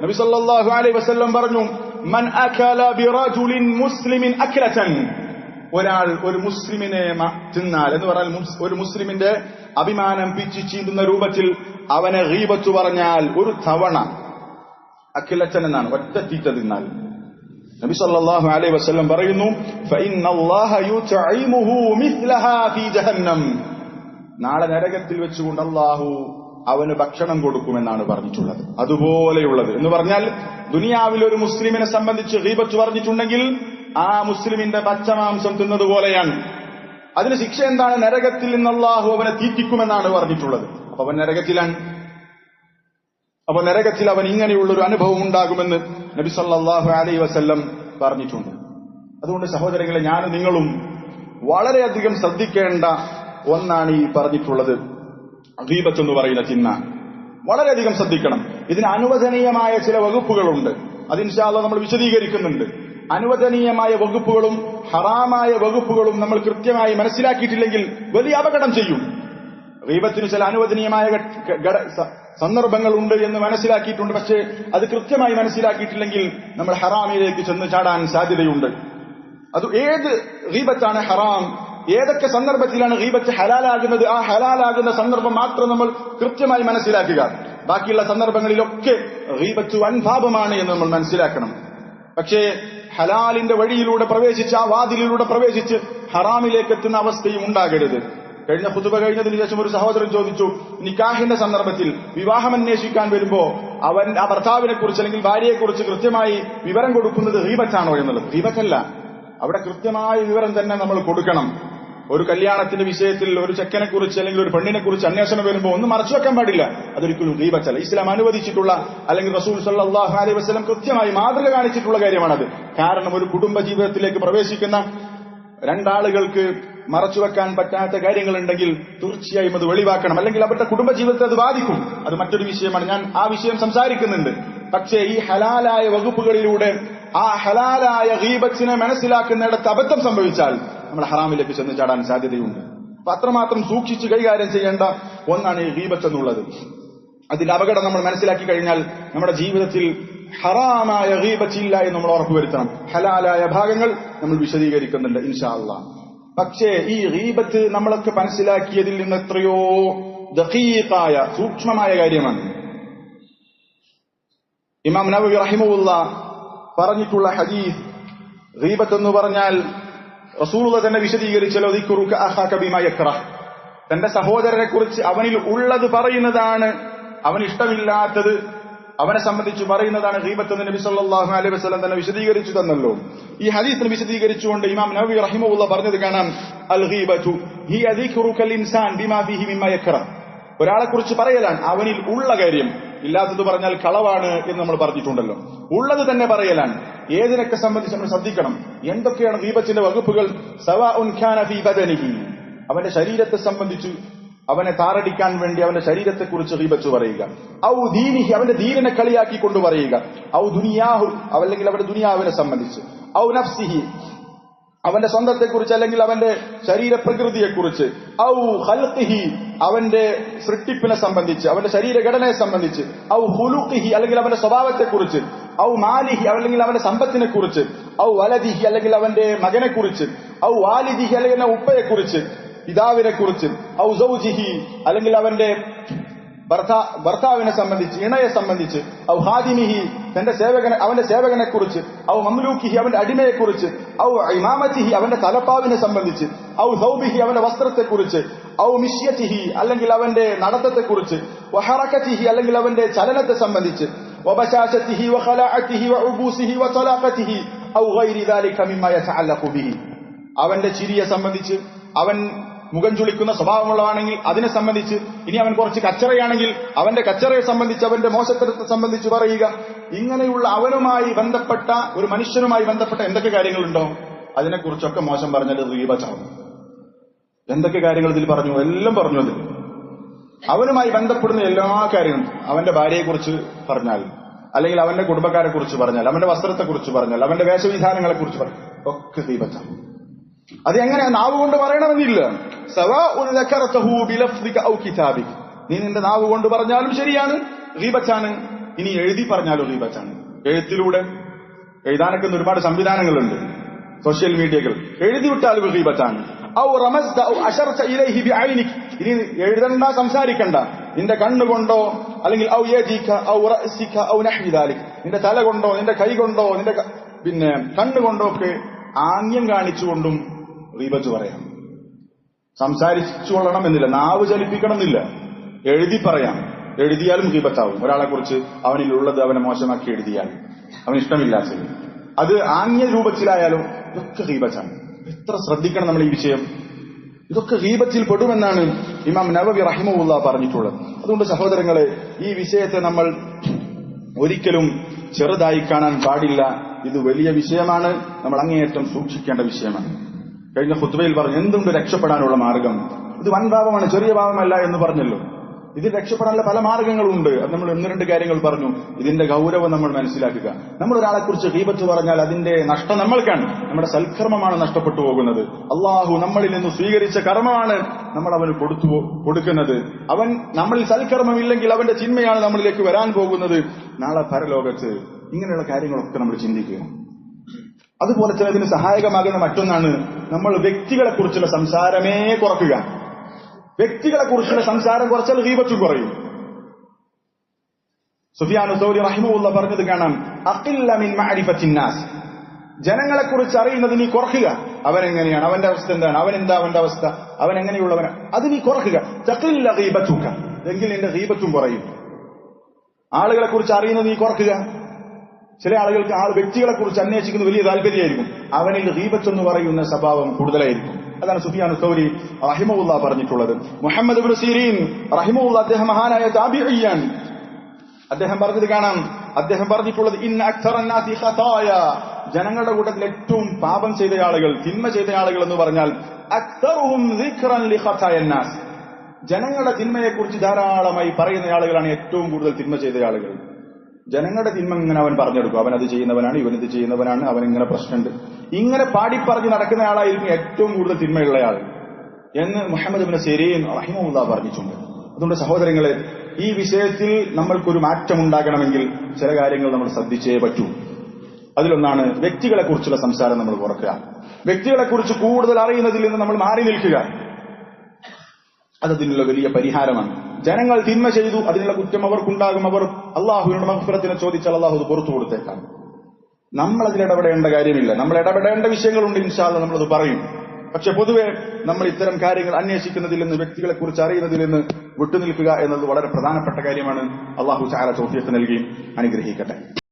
നബി സല്ലല്ലാഹു അലൈഹി വസല്ലം പറഞ്ഞു മൻ അകല ബിറജുലിൻ മുസ്ലിമിൻ അക്ലതൻ ഒരാൾ ഒരു മുസ്ലിമിനെ തിന്നാൽ എന്ന് പറഞ്ഞാൽ ഒരു മുസ്ലിമിന്റെ അഭിമാനം പിച്ചു ചീന്തുന്ന രൂപത്തിൽ അവനെ റീബച്ചു പറഞ്ഞാൽ ഒരു തവണ അഖിലച്ചൻ എന്നാണ് ഒറ്റ തീറ്റ തിന്നാൽ. നബി സല്ലല്ലാഹു അലൈഹി വസല്ലം പറയുന്നു നാളെ നരകത്തിൽ വെച്ചുകൊണ്ട് അള്ളാഹു അവന് ഭക്ഷണം കൊടുക്കുമെന്നാണ് പറഞ്ഞിട്ടുള്ളത്. അതുപോലെയുള്ളത്. എന്ന് പറഞ്ഞാൽ ദുനിയാവിൽ ഒരു മുസ്ലിമിനെ സംബന്ധിച്ച് ഹീബത്ത് പറഞ്ഞിട്ടുണ്ടെങ്കിൽ ആ മുസ്ലിമിന്റെ പച്ചമാംസം തിന്നതുപോലെയാണ്. അതിന് ശിക്ഷ എന്താണ്? നരകത്തിൽ നിന്ന് അള്ളാഹു അവനെ തീറ്റിക്കുമെന്നാണ് പറഞ്ഞിട്ടുള്ളത്. അപ്പൊ അവൻ നരകത്തിലാണ്. അപ്പൊ നരകത്തിൽ അവൻ ഇങ്ങനെയുള്ള ഒരു അനുഭവം ഉണ്ടാകുമെന്ന് നബി സല്ലാഹു അലൈ വസല്ലം പറഞ്ഞിട്ടുണ്ട്. അതുകൊണ്ട് സഹോദരങ്ങളെ ഞാനും നിങ്ങളും വളരെയധികം ശ്രദ്ധിക്കേണ്ട ഒന്നാണ് ഈ പറഞ്ഞിട്ടുള്ളത്. ഗീബത്ത് എന്ന് പറയുന്ന ചിഹ്ന. വളരെയധികം ശ്രദ്ധിക്കണം. ഇതിന് അനുവദനീയമായ ചില വകുപ്പുകളുണ്ട്. അത് ഇൻഷാല്ല നമ്മൾ വിശദീകരിക്കുന്നുണ്ട്. അനുവദനീയമായ വകുപ്പുകളും ഹറാമായ വകുപ്പുകളും നമ്മൾ കൃത്യമായി മനസ്സിലാക്കിയിട്ടില്ലെങ്കിൽ വലിയ അപകടം ചെയ്യും. റീബത്തിന് ചില അനുവദനീയമായ സന്ദർഭങ്ങൾ ഉണ്ട് എന്ന് മനസ്സിലാക്കിയിട്ടുണ്ട്. പക്ഷേ അത് കൃത്യമായി മനസ്സിലാക്കിയിട്ടില്ലെങ്കിൽ നമ്മൾ ഹറാമിലേക്ക് ചെന്ന് ചാടാൻ സാധ്യതയുണ്ട്. അത് ഏത് റീബത്താണ് ഹറാം ഏതൊക്കെ സന്ദർഭത്തിലാണ് ഗീബത്ത് ഹലാലാകുന്നത്? ആ ഹലാലാകുന്ന സന്ദർഭം മാത്രം നമ്മൾ കൃത്യമായി മനസ്സിലാക്കുക. ബാക്കിയുള്ള സന്ദർഭങ്ങളിലൊക്കെ ഗീബത്ത് വൻഭാപമാണ് എന്ന് നമ്മൾ മനസ്സിലാക്കണം. പക്ഷേ ഹലാലിന്റെ വഴിയിലൂടെ പ്രവേശിച്ച് ആ വാതിലിലൂടെ പ്രവേശിച്ച് ഹറാമിലേക്ക് എത്തുന്ന അവസ്ഥയും ഉണ്ടാകരുത്. കഴിഞ്ഞ പുതുവ കഴിഞ്ഞതിന് ശേഷം ഒരു സഹോദരൻ ചോദിച്ചു നിക്കാഹിന്റെ സന്ദർഭത്തിൽ വിവാഹം അന്വേഷിക്കാൻ വരുമ്പോ അവൻ ആ ഭർത്താവിനെ കുറിച്ച് അല്ലെങ്കിൽ ഭാര്യയെക്കുറിച്ച് കൃത്യമായി വിവരം കൊടുക്കുന്നത് ഹീബറ്റാണോ എന്നുള്ളത്? ഹീബറ്റല്ല അവിടെ കൃത്യമായ വിവരം തന്നെ നമ്മൾ കൊടുക്കണം. ഒരു കല്യാണത്തിന്റെ വിഷയത്തിൽ ഒരു ചെക്കനെ കുറിച്ച് അല്ലെങ്കിൽ ഒരു പെണ്ണിനെ കുറിച്ച് അന്വേഷണം വരുമ്പോൾ ഒന്നും മറച്ചു വെക്കാൻ പാടില്ല. അതൊരിക്കലും ഗീബത്തല്ല ഇസ്ലാം അനുവദിച്ചിട്ടുള്ള അല്ലെങ്കിൽ റസൂൽ സല്ലല്ലാഹു അലൈഹി വസ്ലം കൃത്യമായി മാതൃക കാണിച്ചിട്ടുള്ള കാര്യമാണത്. കാരണം ഒരു കുടുംബ ജീവിതത്തിലേക്ക് പ്രവേശിക്കുന്ന രണ്ടാളുകൾക്ക് മറച്ചുവെക്കാൻ പറ്റാത്ത കാര്യങ്ങളുണ്ടെങ്കിൽ തീർച്ചയായും അത് വെളിവാക്കണം. അല്ലെങ്കിൽ അവരുടെ കുടുംബ ജീവിതത്തെ അത് ബാധിക്കും. അത് മറ്റൊരു വിഷയമാണ്. ഞാൻ ആ വിഷയം സംസാരിക്കുന്നുണ്ട്. പക്ഷേ ഈ ഹലാലായ വകുപ്പുകളിലൂടെ ആ ഹലാലായ ഗീബത്തിനെ മനസ്സിലാക്കുന്നിടത്ത് അബദ്ധം സംഭവിച്ചാൽ നമ്മൾ ഹറാമിൽ ചെന്ന് ചാടാൻ സാധ്യതയുണ്ട്. അപ്പൊ അത്രമാത്രം സൂക്ഷിച്ച് കൈകാര്യം ചെയ്യേണ്ട ഒന്നാണ് ഈ ഗീബത്ത് എന്നുള്ളത്. അതിന്റെ അപകടം നമ്മൾ മനസ്സിലാക്കി കഴിഞ്ഞാൽ നമ്മുടെ ജീവിതത്തിൽ ഹറാമായ ഗീബത്തില്ല എന്ന് നമ്മൾ ഉറപ്പുവരുത്തണം ഹലാലായ ഭാഗങ്ങൾ നമ്മൾ വിശദീകരിക്കുന്നുണ്ട് ഇൻഷാ അള്ളാഹ് പക്ഷേ ഈ ഗീബത്ത് നമ്മളൊക്കെ മനസ്സിലാക്കിയതിൽ നിന്ന് എത്രയോ ദഖീഖായ സൂക്ഷ്മമായ കാര്യമാണ്. ഇമാം നബി റഹിമുല്ല പറഞ്ഞിട്ടുള്ള ഹദീസ് ഗീബത്ത് എന്ന് പറഞ്ഞാൽ റസൂലുള്ള തന്നെ വിശദീകരിച്ചല്ലോ ദിക്കുറുക്ക് അഖാക ബിമാ യക്റഹ് തന്റെ സഹോദരനെ കുറിച്ച് അവനിൽ ഉള്ളത് പറയുന്നതാണ് അവൻ ഇഷ്ടമില്ലാത്തത് അവനെ സംബന്ധിച്ച് പറയുന്നതാണ് ഹീബത്ത് നബി സല്ലല്ലാഹു അലൈഹി വസല്ലം തന്നെ വിശദീകരിച്ചു തന്നല്ലോ. ഈ ഹദീസിനെ വിശദീകരിച്ചുകൊണ്ട് ഇമാം നബി റഹിമുള്ള പറഞ്ഞത് കാണാം അൽ ഗീബത്തു ഹിയ ദിക്റുക ഇൻസാൻ ബിമാ ഫീഹി യക്റ ഒരാളെ കുറിച്ച് പറയലാണ് അവനിൽ ഉള്ള കാര്യം. ഇല്ലാത്തത് പറഞ്ഞാൽ കളവാണ് എന്ന് നമ്മൾ പറഞ്ഞിട്ടുണ്ടല്ലോ. ഉള്ളത് തന്നെ പറയലാണ്. ഏതിനൊക്കെ സംബന്ധിച്ച് നമ്മൾ ശ്രദ്ധിക്കണം? എന്തൊക്കെയാണ് ദീപത്തിന്റെ വകുപ്പുകൾ? സവാ ഉൻ ഖാന ഫീ ബദനിഹി. അവന്റെ ശരീരത്തെ സംബന്ധിച്ച് അവനെ താറടിക്കാൻ വേണ്ടി അവന്റെ ശരീരത്തെ കുറിച്ച് ദീപച്ച് പറയുക. ഔ ദീനിഹി അവന്റെ ദീനിനെ കളിയാക്കി കൊണ്ട് പറയുക. ഔ ദുനിയാഹു അല്ലെങ്കിൽ അവന്റെ ദുനിയാവിനെ സംബന്ധിച്ച്. ഔ നഫ്സിഹി അവന്റെ സ്വന്തത്തെക്കുറിച്ച് അല്ലെങ്കിൽ അവന്റെ ശരീരപ്രകൃതിയെക്കുറിച്ച്. ഔ ഹൽഹി അവന്റെ സൃഷ്ടിപ്പിനെ സംബന്ധിച്ച് അവന്റെ ശരീരഘടനയെ സംബന്ധിച്ച്. ഔ ഹുലുഹി അല്ലെങ്കിൽ അവന്റെ സ്വഭാവത്തെക്കുറിച്ച്. ഔ മാലിഹി അല്ലെങ്കിൽ അവന്റെ സമ്പത്തിനെ കുറിച്ച് ഔ വലദിഹി അല്ലെങ്കിൽ അവന്റെ മകനെ കുറിച്ച് ഔ വാലിദിഹി അല്ലെങ്കിൽ ഉപ്പയെ ഉപ്പയെക്കുറിച്ച്. പിതാവിനെ കുറിച്ച് ഔ സൗജിഹി അല്ലെങ്കിൽ അവന്റെ ഭർത്താ ഭർത്താവിനെ സംബന്ധിച്ച് ഇണയെ സംബന്ധിച്ച് ഔ ഹാദിമിഹി തന്റെ സേവകനെ അവന്റെ സേവകനെ കുറിച്ച് ഔ മംലൂക്കിഹി അവന്റെ അടിമയെ കുറിച്ച് ഔ ഇമാമത്തിഹി അവന്റെ തലപ്പാവിനെ സംബന്ധിച്ച് ഔ സൗബിഹി അവന്റെ വസ്ത്രത്തെക്കുറിച്ച് ഔ മിഷ്യത്തിഹി അല്ലെങ്കിൽ അവന്റെ നടത്തത്തെക്കുറിച്ച് വഹറക്കത്തിഹി അല്ലെങ്കിൽ അവന്റെ ചലനത്തെ സംബന്ധിച്ച് وبشاشته وخلاعته وعبوسه وطلاقته أو غير ذلك مما يتعلق به അവന്റെ ചിരിയെ സംബന്ധിച്ച് അവൻ മുഖം ചുളിക്കുന്ന സ്വഭാവമുള്ളതാണെങ്കിൽ അതിനെ സംബന്ധിച്ച് ഇനി അവൻ കുറച്ച് കച്ചറയാണെങ്കിൽ അവന്റെ കച്ചറയെ സംബന്ധിച്ച് അവന്റെ മോശത്തരത്തെ സംബന്ധിച്ച് പറയുക. ഇങ്ങനെയുള്ള അവനുമായി ബന്ധപ്പെട്ട ഒരു മനുഷ്യനുമായി ബന്ധപ്പെട്ട എന്തൊക്കെ കാര്യങ്ങളുണ്ടോ? അതിനെക്കുറിച്ചൊക്കെ മോശം പറഞ്ഞാൽ റീബച്ചാവും എന്തൊക്കെ കാര്യങ്ങൾ ഇതിൽ പറഞ്ഞു? എല്ലാം പറഞ്ഞു അതിൽ. അവനുമായി ബന്ധപ്പെടുന്ന എല്ലാ കാര്യങ്ങളും അവന്റെ ഭാര്യയെക്കുറിച്ച് പറഞ്ഞാൽ അല്ലെങ്കിൽ അവന്റെ കുടുംബക്കാരെ കുറിച്ച് പറഞ്ഞാൽ അവന്റെ വസ്ത്രത്തെക്കുറിച്ച് പറഞ്ഞാൽ അവന്റെ വേഷവിധാനങ്ങളെ കുറിച്ച് പറഞ്ഞാൽ ഒക്കെ ദീപച്ചാവും അത് എങ്ങനെ നാവ് കൊണ്ട് പറയണമെന്നില്ല. നീ നിന്റെ നാവ് കൊണ്ട് പറഞ്ഞാലും ശരിയാണ് റീബച്ചാണ് ഇനി എഴുതി പറഞ്ഞാലും റീബച്ചാണ് എഴുത്തിലൂടെ എഴുതാനൊക്കെ ഒരുപാട് സംവിധാനങ്ങളുണ്ട്. സോഷ്യൽ മീഡിയകൾ. എഴുതി വിട്ടാലും റീബച്ചാണ് ഇനി എഴുതണ്ട സംസാരിക്കണ്ട. നിന്റെ കണ്ണുകൊണ്ടോ അല്ലെങ്കിൽ ഔ യദിക ഔ ഔ നഹ്വി ദാലിക്. നിന്റെ തല കൊണ്ടോ നിന്റെ കൈ കൊണ്ടോ നിന്റെ പിന്നെ പിന്നെ കണ്ണുകൊണ്ടോ ഒക്കെ ആംഗ്യം കാണിച്ചുകൊണ്ടും റീബത്ത് പറയാം. സംസാരിച്ചു കൊള്ളണം എന്നില്ല. നാവ് ചലിപ്പിക്കണം എന്നില്ല എഴുതി പറയാം. എഴുതിയാലും ഹീബത്താവും. ഒരാളെ കുറിച്ച് അവനിലുള്ളത് അവനെ മോശമാക്കി എഴുതിയാൽ. അവന് ഇഷ്ടമില്ലാത്തത് അത് ആംഗ്യ രൂപത്തിലായാലും ഇതൊക്കെ ഗീബത്താണ് എത്ര ശ്രദ്ധിക്കണം നമ്മൾ ഈ വിഷയം. ഇതൊക്കെ ഗീബത്തിൽ പെടുമെന്നാണ് ഇമാം നവവി റഹിമുല്ല പറഞ്ഞിട്ടുള്ളത്. അതുകൊണ്ട് സഹോദരങ്ങളെ ഈ വിഷയത്തെ നമ്മൾ ഒരിക്കലും ചെറുതായി കാണാൻ പാടില്ല. ഇത് വലിയ വിഷയമാണ്. നമ്മൾ അങ്ങേയറ്റം സൂക്ഷിക്കേണ്ട വിഷയമാണ്. കഴിഞ്ഞ ഹുത്ബയിൽ പറഞ്ഞു എന്തുണ്ട് രക്ഷപ്പെടാനുള്ള മാർഗം? ഇത് വൻ പാപമാണ് ചെറിയ പാപമല്ല എന്ന് പറഞ്ഞല്ലോ. ഇതിൽ രക്ഷപ്പെടാനുള്ള പല മാർഗങ്ങളുണ്ട്. അത് നമ്മൾ ഒന്ന് രണ്ട് കാര്യങ്ങൾ പറഞ്ഞു. ഇതിന്റെ ഗൗരവം നമ്മൾ മനസ്സിലാക്കുക. നമ്മൾ ഒരാളെ കുറിച്ച് ഗീബത്ത് പറഞ്ഞാൽ അതിന്റെ നഷ്ടം നമ്മൾക്കാണ്. നമ്മുടെ സൽക്കർമ്മമാണ് നഷ്ടപ്പെട്ടു പോകുന്നത്. അള്ളാഹു നമ്മളിൽ നിന്ന് സ്വീകരിച്ച കർമ്മമാണ് നമ്മൾ അവന് കൊടുത്തു കൊടുക്കുന്നത്. അവൻ നമ്മളിൽ സൽക്കർമ്മമില്ലെങ്കിൽ അവന്റെ ചിന്മയാണ് നമ്മളിലേക്ക് വരാൻ പോകുന്നത്. നാളെ പരലോകത്ത് ഇങ്ങനെയുള്ള കാര്യങ്ങളൊക്കെ നമ്മൾ ചിന്തിക്കുക. അതുപോലെ തന്നെ ഇതിന് സഹായകമാകുന്ന മറ്റൊന്നാണ് നമ്മൾ വ്യക്തികളെ കുറിച്ചുള്ള സംസാരമേ കുറക്കുക. വ്യക്തികളെ കുറിച്ചുള്ള സംസാരം കുറച്ചാൽ ഗീബത്തും കുറയും. സുഫിയാനു സൗരി റഹിമുള്ള പറഞ്ഞത് കാണാം അഖില്ല മിൻ മഅരിഫത്തിൻ നാസ്. ജനങ്ങളെ കുറിച്ച് അറിയുന്നത് നീ കുറക്കുക. അവനെങ്ങനെയാണ്? അവന്റെ അവസ്ഥ എന്താണ്? അവൻ എന്താ അവന്റെ അവസ്ഥ? അവൻ എങ്ങനെയുള്ളവൻ അത് നീ കുറക്കുക. തഖില്ല ഗീബത്തുക. എങ്കിൽ നിന്റെ ഗീബത്തും കുറയും. ആളുകളെ കുറിച്ച് അറിയുന്നത് നീ കുറക്കുക. ചില ആളുകൾക്ക് ആൾ വ്യക്തികളെ കുറിച്ച് അന്വേഷിക്കുന്ന വലിയ താല്പര്യമായിരിക്കും. അവനിൽ ഗീബത്ത് എന്ന് പറയുന്ന സ്വഭാവം കൂടുതലായിരിക്കും. അതാണ് സുഫിയാൻ സൗരി റഹിമുല്ല പറഞ്ഞിട്ടുള്ളത്. മുഹമ്മദ് സീരീൻ റഹിമുല്ല അദ്ദേഹം മഹാനായ താബിഇയാണ് അദ്ദേഹം പറഞ്ഞത് കാണാം. അദ്ദേഹം പറഞ്ഞിട്ടുള്ളത് ഇന്ന അക്തറന്നാസി ജനങ്ങളുടെ കൂട്ടത്തിൽ ഏറ്റവും പാപം ചെയ്ത ആളുകൾ തിന്മ ചെയ്ത ആളുകൾ എന്ന് പറഞ്ഞാൽ ഖതായന്നാസ് ജനങ്ങളുടെ തിന്മയെക്കുറിച്ച് ധാരാളമായി പറയുന്ന ആളുകളാണ് ഏറ്റവും കൂടുതൽ തിന്മ ചെയ്ത ആളുകൾ. ജനങ്ങളുടെ തിന്മ ഇങ്ങനെ അവൻ പറഞ്ഞെടുക്കും. അവൻ അത് ചെയ്യുന്നവനാണ് ഇവനത് ചെയ്യുന്നവനാണ് അവൻ ഇങ്ങനെ പ്രശ്നമുണ്ട്. ഇങ്ങനെ പാടിപ്പറഞ്ഞ് നടക്കുന്ന ആളായിരിക്കും ഏറ്റവും കൂടുതൽ തിന്മയുള്ള ആൾ എന്ന് മുഹമ്മദ് ബിൻ സെരീൻ റഹിമുല്ല പറഞ്ഞിട്ടുണ്ട്. അതുകൊണ്ട് സഹോദരങ്ങളെ ഈ വിഷയത്തിൽ നമ്മൾക്കൊരു മാറ്റം ഉണ്ടാകണമെങ്കിൽ ചില കാര്യങ്ങൾ നമ്മൾ ശ്രദ്ധിച്ചേ പറ്റൂ. അതിലൊന്നാണ് വ്യക്തികളെ കുറിച്ചുള്ള സംസാരം നമ്മൾ കുറക്കുക വ്യക്തികളെ കുറിച്ച് കൂടുതൽ അറിയുന്നതിൽ നിന്ന് നമ്മൾ മാറി നിൽക്കുക. അതതിനുള്ള വലിയ പരിഹാരമാണ്. ജനങ്ങൾ തിന്മ ചെയ്തു അതിനുള്ള കുറ്റം അവർക്കുണ്ടാകും. അവർ അള്ളാഹുവിനോട് മഹഫിറത്തിനെ ചോദിച്ചാൽ അള്ളാഹു അത് പുറത്തു കൊടുത്തേക്കാം. നമ്മൾ അതിൽ ഇടപെടേണ്ട കാര്യമില്ല. നമ്മൾ ഇടപെടേണ്ട വിഷയങ്ങളുണ്ട് ഇൻഷാല്ല നമ്മളത് പറയും. പക്ഷെ പൊതുവെ നമ്മൾ ഇത്തരം കാര്യങ്ങൾ അന്വേഷിക്കുന്നതിൽ നിന്ന് വ്യക്തികളെ കുറിച്ച് അറിയുന്നതിൽ നിന്ന് വിട്ടുനിൽക്കുക എന്നത് വളരെ പ്രധാനപ്പെട്ട കാര്യമാണ്. അള്ളാഹു ചാല ചോദ്യത്തിന് നൽകി. അനുഗ്രഹിക്കട്ടെ.